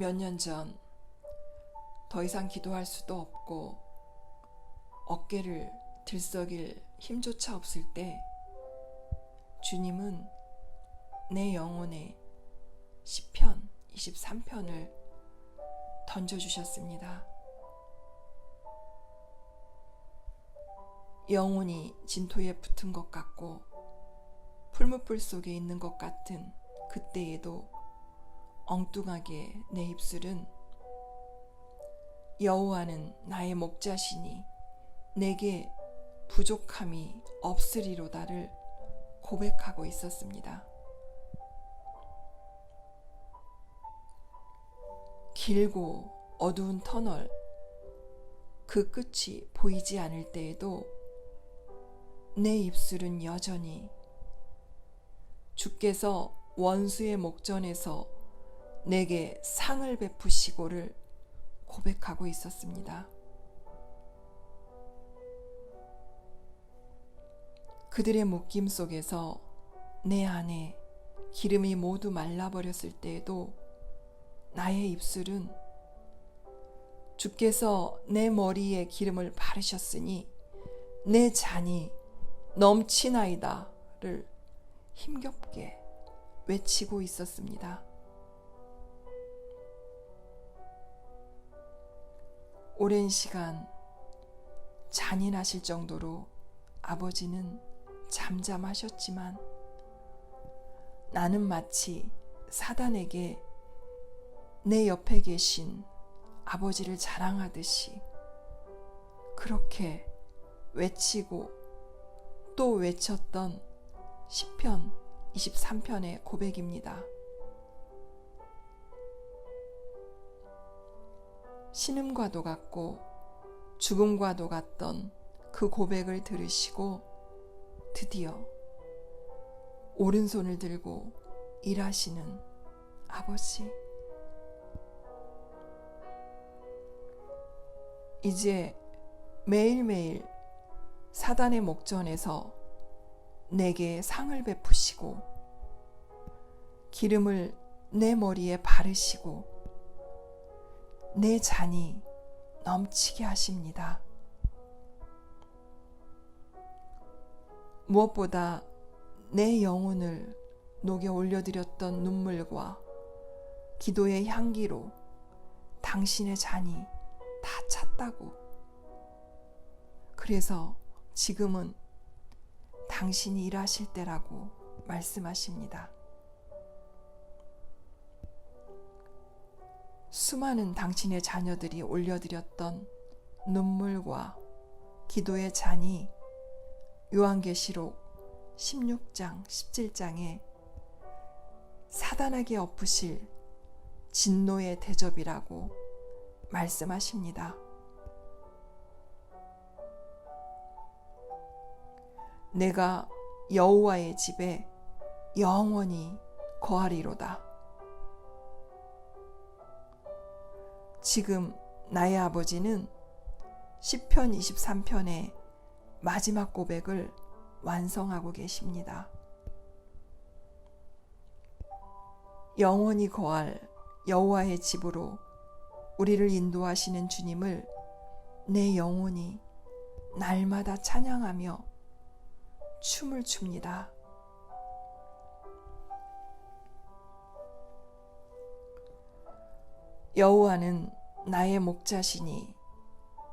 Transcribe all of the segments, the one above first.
몇 년 전 더 이상 기도할 수도 없고 어깨를 들썩일 힘조차 없을 때 주님은 내 영혼에 시편 23편을 던져주셨습니다. 영혼이 진토에 붙은 것 같고 풀무불 속에 있는 것 같은 그때에도 엉뚱하게 내 입술은 여호와는 나의 목자시니 내게 부족함이 없으리로다를 고백하고 있었습니다. 길고 어두운 터널 그 끝이 보이지 않을 때에도 내 입술은 여전히 주께서 원수의 목전에서 내게 상을 베푸시고를 고백하고 있었습니다. 그들의 묶임 속에서 내 안에 기름이 모두 말라버렸을 때에도 나의 입술은 주께서 내 머리에 기름을 바르셨으니 내 잔이 넘치나이다를 힘겹게 외치고 있었습니다. 오랜 시간 잔인하실 정도로 아버지는 잠잠하셨지만 나는 마치 사단에게 내 옆에 계신 아버지를 자랑하듯이 그렇게 외치고 또 외쳤던 시편 23편의 고백입니다. 신음과도 같고 죽음과도 같던 그 고백을 들으시고 드디어 오른손을 들고 일하시는 아버지. 이제 매일매일 사단의 목전에서 내게 상을 베푸시고 기름을 내 머리에 바르시고 내 잔이 넘치게 하십니다. 무엇보다 내 영혼을 녹여 올려드렸던 눈물과 기도의 향기로 당신의 잔이 다 찼다고. 그래서 지금은 당신이 일하실 때라고 말씀하십니다. 수많은 당신의 자녀들이 올려드렸던 눈물과 기도의 잔이 요한계시록 16장, 17장에 사단에게 엎으실 진노의 대접이라고 말씀하십니다. 내가 여호와의 집에 영원히 거하리로다. 지금 나의 아버지는 시편 23편의 마지막 고백을 완성하고 계십니다. 영원히 거할 여호와의 집으로 우리를 인도하시는 주님을 내 영혼이 날마다 찬양하며 춤을 춥니다. 여호와는 나의 목자시니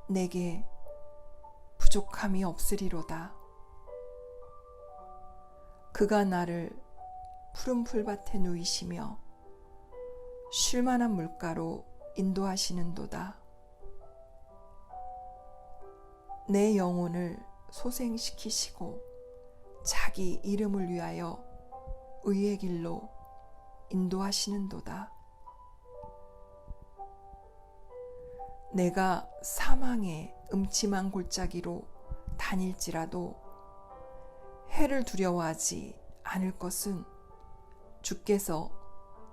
내게 부족함이 없으리로다. 그가 나를 푸른 풀밭에 누이시며 쉴만한 물가로 인도하시는도다. 내 영혼을 소생시키시고 자기 이름을 위하여 의의 길로 인도하시는도다. 내가 사망의 음침한 골짜기로 다닐지라도 해를 두려워하지 않을 것은 주께서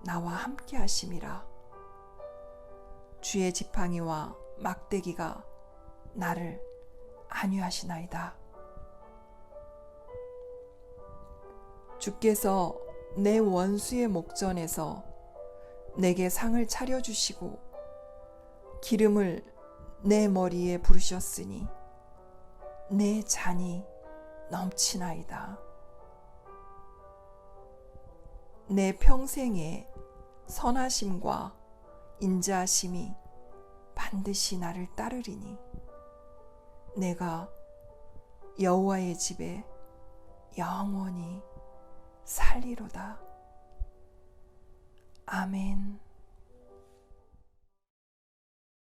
나와 함께 하심이라. 주의 지팡이와 막대기가 나를 안위하시나이다. 주께서 내 원수의 목전에서 내게 상을 차려주시고 기름을 내 머리에 부르셨으니 내 잔이 넘치나이다. 내 평생의 선하심과 인자하심이 반드시 나를 따르리니 내가 여호와의 집에 영원히 살리로다. 아멘.